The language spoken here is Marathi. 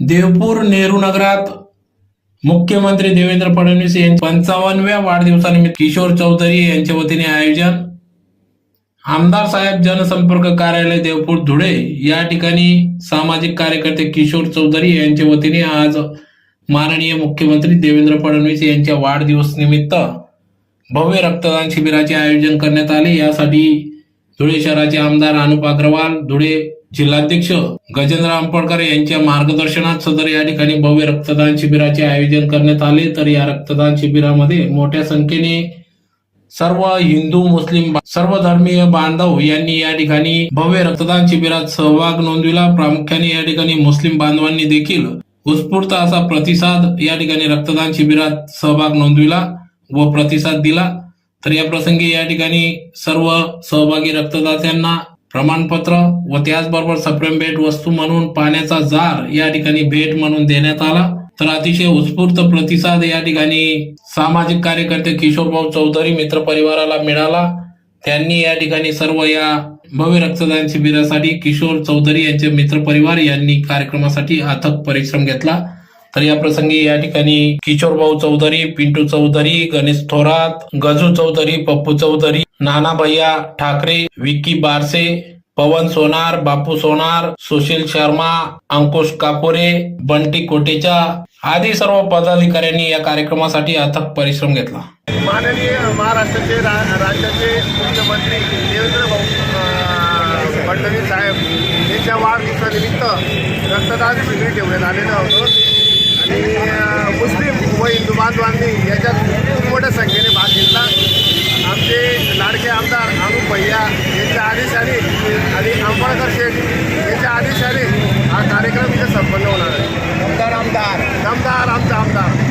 देवपूर नेहरू नगरात मुख्यमंत्री देवेंद्र फडणवीस यांच्या पंचावन्नव्या वाढदिवसानिमित्त किशोर चौधरी यांच्या वतीने आयोजन. आमदार साहेब जनसंपर्क कार्यालय देवपूर धुळे या ठिकाणी सामाजिक कार्यकर्ते किशोर चौधरी यांच्या वतीने आज माननीय मुख्यमंत्री देवेंद्र फडणवीस यांच्या वाढदिवस निमित्त भव्य रक्तदान शिबिराचे आयोजन करण्यात आले. यासाठी धुळे शहराचे आमदार अनुप अग्रवाल धुळे जिल्हाध्यक्ष गजेंद्र आंबडकर यांच्या मार्गदर्शनात सदर या ठिकाणी भव्य रक्तदान शिबिराचे आयोजन करण्यात आले. तर या रक्तदान शिबिरामध्ये मोठ्या संख्येने सर्व हिंदू मुस्लिम सर्व धर्मीय बांधव यांनी या ठिकाणी भव्य रक्तदान शिबिरात सहभाग नोंदविला. प्रामुख्याने या ठिकाणी मुस्लिम बांधवांनी देखील उत्स्फूर्त असा प्रतिसाद या ठिकाणी रक्तदान शिबिरात सहभाग नोंदविला व प्रतिसाद दिला. तर या प्रसंगी या ठिकाणी सर्व सहभागी रक्तदात्यांना प्रमाणपत्र व त्याचबरोबर सप्रेम भेट वस्तू म्हणून पाण्याचा जार या ठिकाणी भेट म्हणून देण्यात आला. तर अतिशय उत्स्फूर्त प्रतिसाद या ठिकाणी सामाजिक कार्यकर्ते किशोरभाऊ चौधरी मित्र परिवाराला मिळाला. त्यांनी या ठिकाणी सर्व या भव्य रक्तदान शिबिरासाठी किशोर चौधरी यांचे मित्र परिवार यांनी कार्यक्रमासाठी अथक परिश्रम घेतला. तर या प्रसंगी या ठिकाणी किशोरभाऊ चौधरी पिंटू चौधरी गणेश थोरात गजू चौधरी पप्पू चौधरी नाना भैया ठाकरे विकी बारसे पवन सोनार बापू सोनार सुशील शर्मा अंकुश कापुरे बंटी कोटेचा आदी सर्व पदाधिकाऱ्यांनी या कार्यक्रमासाठी अथक परिश्रम घेतला. माननीय महाराष्ट्राचे राज्याचे मुख्यमंत्री देवेंद्र भाऊ फडणवीस साहेब यांच्या वाढदिवसानिमित्त रक्तदान शिबिर ठेवण्यात आलेलं होतं. आणि मुस्लिम व हिंदू बांधवांनी याच्यात खूप मोठ्या संख्येने भाग घेतला आमचे लाडके आमदार भैया यांच्या आदेशाने आणि आंबळकर शेठ यांच्या आदेशाने हा कार्यक्रम इथे संपन्न होणार आहे. आमदार आमदार. आमदार आमचा आमदार.